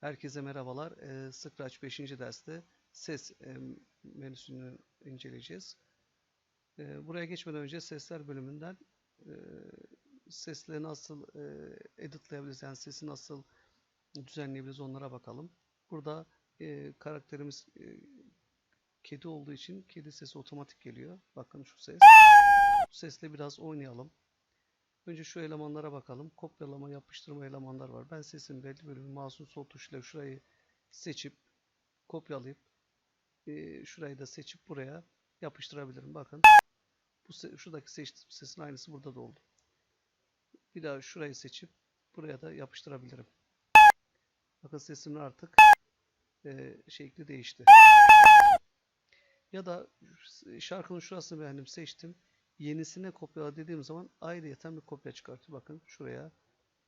Herkese merhabalar. Ee, Scratch 5. derste ses e, menüsünü inceleyeceğiz. Ee, buraya geçmeden önce sesler bölümünden e, sesleri nasıl e, editleyebiliriz, yani sesi nasıl düzenleyebiliriz onlara bakalım. Burada e, karakterimiz e, kedi olduğu için kedi sesi otomatik geliyor. Bakın şu ses. Sesle biraz oynayalım. Önce şu elemanlara bakalım. Kopyalama, yapıştırma elemanlar var. Ben sesin belli bölümü mouse'un sol tuşuyla şurayı seçip kopyalayıp e, şurayı da seçip buraya yapıştırabilirim. Bakın. Bu se- şuradaki seçtiğim sesin aynısı burada da oldu. Bir daha şurayı seçip buraya da yapıştırabilirim. Bakın sesimin artık e, şekli değişti. Ya da şarkının şurasını beğendim seçtim yenisine kopyala dediğim zaman ayrıyeten bir kopya çıkartıyor. Bakın şuraya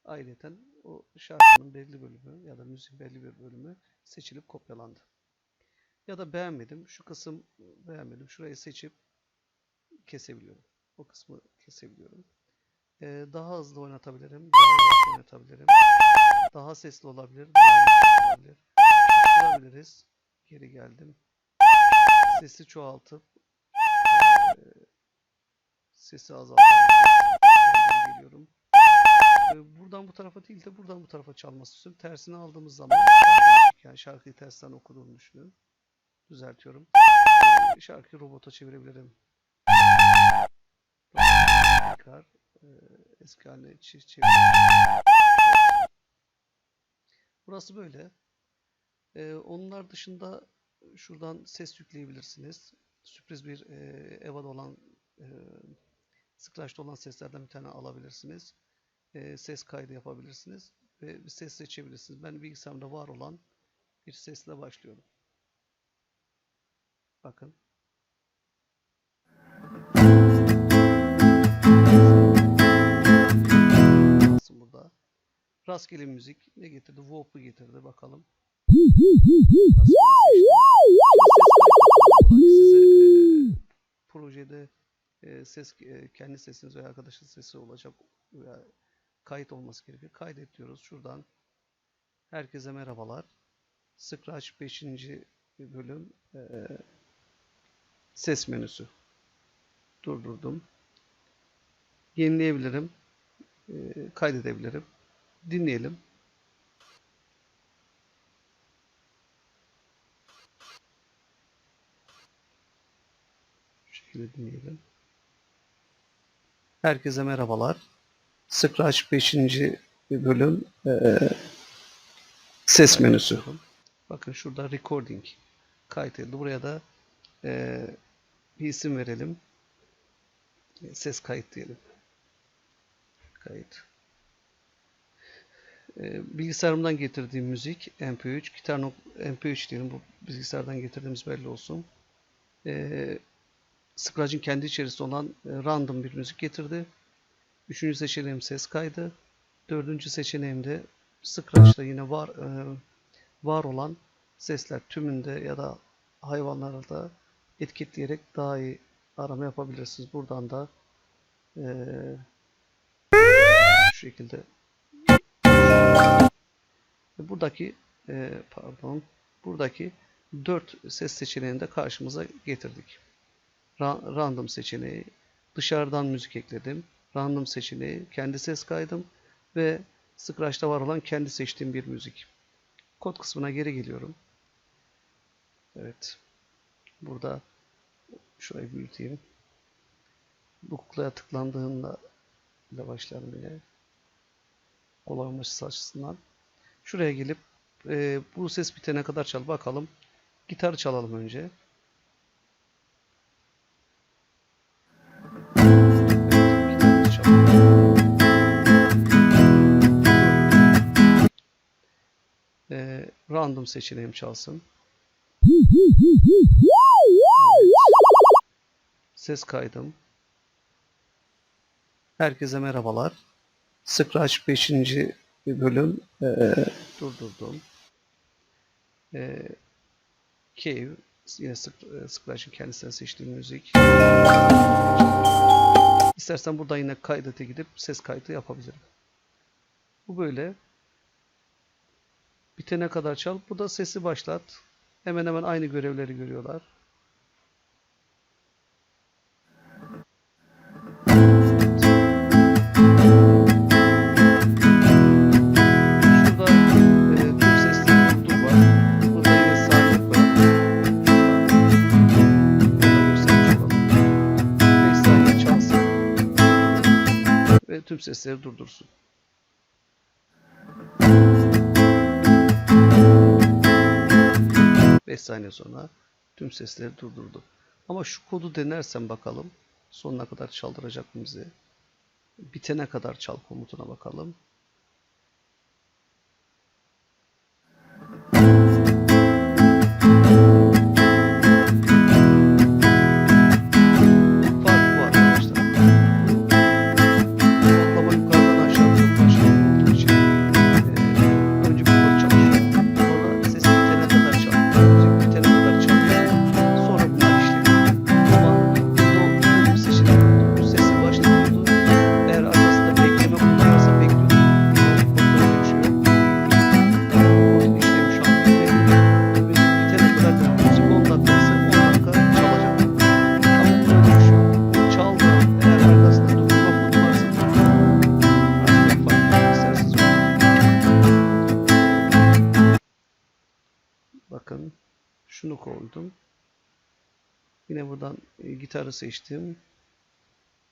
ayrıyeten o şarkının belli bölümü ya da müziğin belli bir bölümü seçilip kopyalandı. Ya da beğenmedim. Şu kısım beğenmedim. Şurayı seçip kesebiliyorum. O kısmı kesebiliyorum. Ee, daha hızlı oynatabilirim. Daha yavaş oynatabilirim. Daha sesli olabilir. Daha yumuşak olabilir. Tutturabiliriz. Geri geldim. Sesi çoğaltıp sesi geri geliyorum. Ee, Buradan bu tarafa değil de buradan bu tarafa çalması istiyorum. Tersini aldığımız zaman yani şarkıyı tersten okuduğumu düşünün. Düzeltiyorum. Ee, Şarkıyı robota çevirebilirim. Tekrar e, eski haline çe- çevir. Burası böyle. Ee, onlar dışında şuradan ses yükleyebilirsiniz. Sürpriz bir e, olan e, Scratch'ta olan seslerden bir tane alabilirsiniz. E, ses kaydı yapabilirsiniz. Ve bir ses seçebilirsiniz. Ben bilgisayarımda var olan bir sesle başlıyorum. Bakın. Burada? Rastgele müzik ne getirdi? Whoop'u getirdi. Bakalım. Ki size e, projede ses kendi sesiniz veya arkadaşın sesi olacak veya kayıt olması gerekiyor. Kaydet diyoruz. Şuradan herkese merhabalar. Scratch 5. bölüm ses menüsü. Durdurdum. Yenileyebilirim. Kaydedebilirim. Dinleyelim. Şekilde dinleyelim. Herkese merhabalar. Scratch 5. bölüm e, ses menüsü. Bakın şurada recording kayıt edildi. Buraya da e, bir isim verelim. Ses kayıt diyelim. Kayıt. E, bilgisayarımdan getirdiğim müzik MP3. Gitar MP3 diyelim. Bu bilgisayardan getirdiğimiz belli olsun. E, Scratch'in kendi içerisinde olan e, random bir müzik getirdi. Üçüncü seçeneğim ses kaydı. Dördüncü seçeneğim de Scratch'ta yine var e, var olan sesler tümünde ya da hayvanlarda etiketleyerek daha iyi arama yapabilirsiniz. Buradan da e, şu şekilde buradaki e, pardon buradaki dört ses seçeneğini de karşımıza getirdik. Ra- random seçeneği, dışarıdan müzik ekledim. Random seçeneği, kendi ses kaydım ve Scratch'ta var olan kendi seçtiğim bir müzik. Kod kısmına geri geliyorum. Evet. Burada şurayı büyüteyim. Bu kuklaya tıklandığında ile başlayalım yine. Kolay açısından. Şuraya gelip e, bu ses bitene kadar çal bakalım. Gitarı çalalım önce. Random seçeneğim çalsın. Ses kaydım. Herkese merhabalar. Scratch 5. bölüm ee, durdurdum. Ee, Cave yine Sc- Scratch'in kendisine seçtiğim müzik. İstersen burada yine kaydete gidip ses kaydı yapabilirim. Bu böyle. Bitene kadar çal. Burada sesi başlat. Hemen hemen aynı görevleri görüyorlar. E, tüm sesleri 5 saniye sonra tüm sesleri durdurdu. Ama şu kodu denersem bakalım sonuna kadar çaldıracak mı bizi? Bitene kadar çal komutuna bakalım. Şunu koydum. Yine buradan e, gitarı seçtim.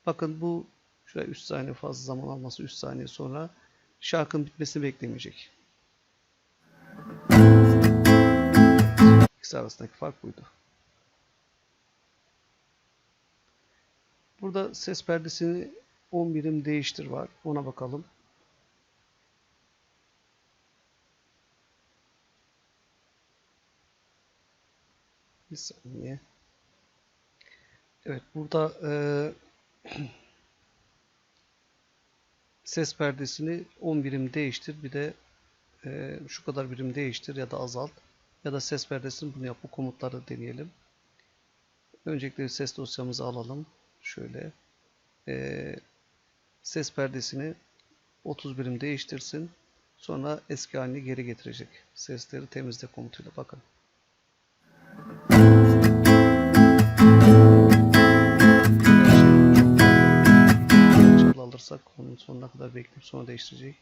Bakın bu şuraya 3 saniye fazla zaman alması 3 saniye sonra şarkının bitmesini beklemeyecek. İkisi arasındaki fark buydu. Burada ses perdesini 10 birim değiştir var. Ona bakalım. Bir saniye. Evet burada eee, ses perdesini 10 birim değiştir. Bir de eee, şu kadar birim değiştir ya da azalt. Ya da ses perdesini bunu yap. Bu komutları deneyelim. Öncelikle ses dosyamızı alalım. Şöyle. Eee, ses perdesini 30 birim değiştirsin. Sonra eski haline geri getirecek. Sesleri temizle komutuyla bakın. Alırsak onun sonuna kadar bekleyip sonra değiştirecek.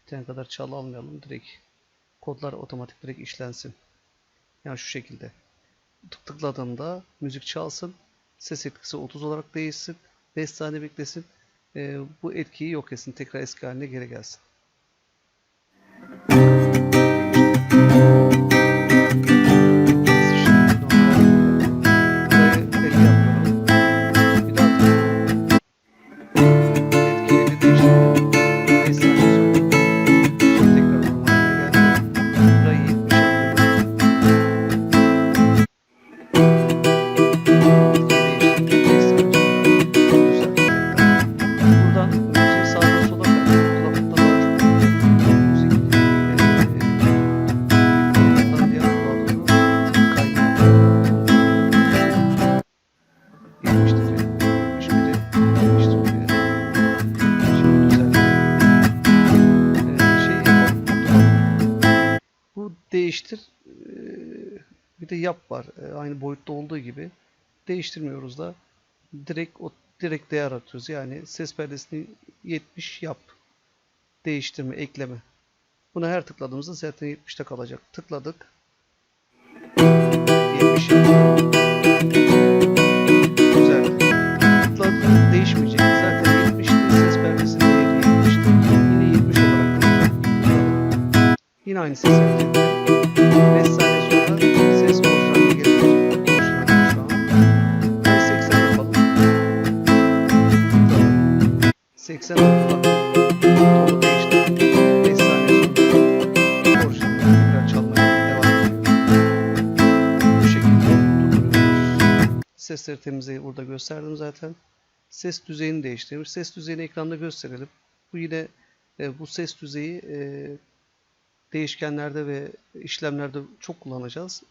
Bir tane kadar çalı almayalım. Direkt kodlar otomatik direkt işlensin. Yani şu şekilde. Tık tıkladığımda müzik çalsın. Ses etkisi 30 olarak değişsin. 5 saniye beklesin. Ee, bu etkiyi yok etsin. Tekrar eski haline geri gelsin. Değiştir. ee, Bir de yap var. Ee, Aynı boyutta olduğu gibi. Değiştirmiyoruz da. Direkt o direkt değer atıyoruz. Yani ses perdesini 70 yap. Değiştirme, ekleme. Buna her tıkladığımızda zaten 70'te kalacak. Tıkladık. 70 yap. Güzel. Tıkladık değişmeyecek. Zaten 70'ti. Ses perdesinin değeri 70'ti. Yine 70 olarak kalacak. Yine aynı ses ettik. 5 saniye sonra ses geri gelecek. Burayı 80 yapalım. Tıkladım. 80 oldu. Doğru değişti. 5 saniye sonra orijinaline tekrar çalmaya devam ediyor. Bu şekilde durduruyoruz. Sesleri temizleyip burada gösterdim zaten. Ses düzeyini değiştirmiş. Ses düzeyini ekranda gösterelim. Bu yine e, bu ses düzeyi e, değişkenlerde ve işlemlerde çok kullanacağız.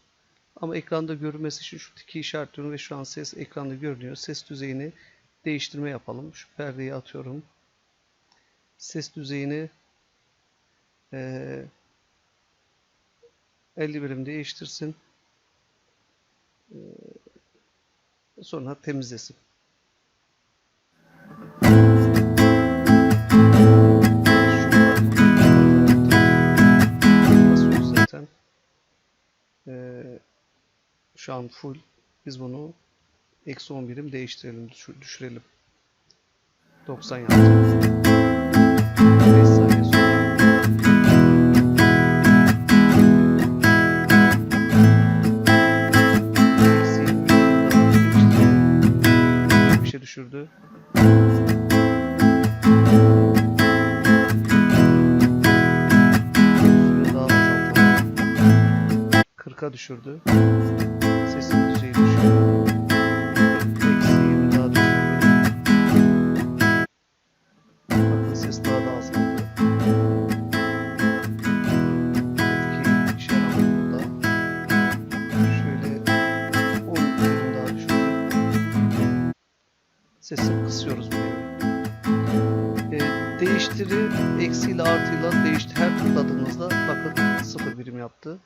Ama ekranda görünmesi için şu tiki işaretliyorum ve şu an ses ekranda görünüyor. Ses düzeyini değiştirme yapalım. Şu perdeyi atıyorum. Ses düzeyini eee 50 birim değiştirsin. Ee, Sonra temizlesin. Şu an full. Biz bunu eksi 10 birim değiştirelim, düşür- düşürelim. 90 yaptı. 5 saniye sonra ile artıyla değişti. Her tıkladığımızda bakın 0 birim yaptı.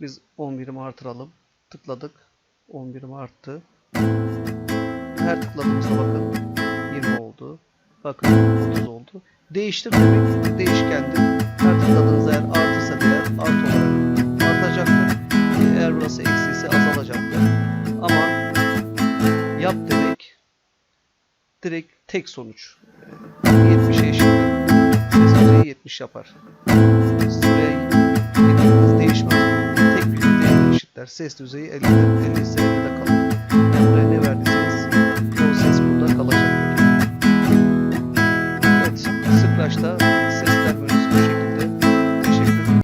Biz 10 birim artıralım. Tıkladık. 10 birim arttı. Her tıkladığımızda bakın 20 oldu. Bakın 30 oldu. Değiştir demek ki değişkendir. Her tıkladığınızda eğer artırsa değer artı olarak artacaktır. Eğer burası eksiyse azalacaktır. Ama yap demek direkt tek sonuç. 7 burası 70 yapar. Sıraya hız değişmez. Tek bir değer eşitler. Ses düzeyi 50'de 50 ise kalır. Yani buraya ne verdik?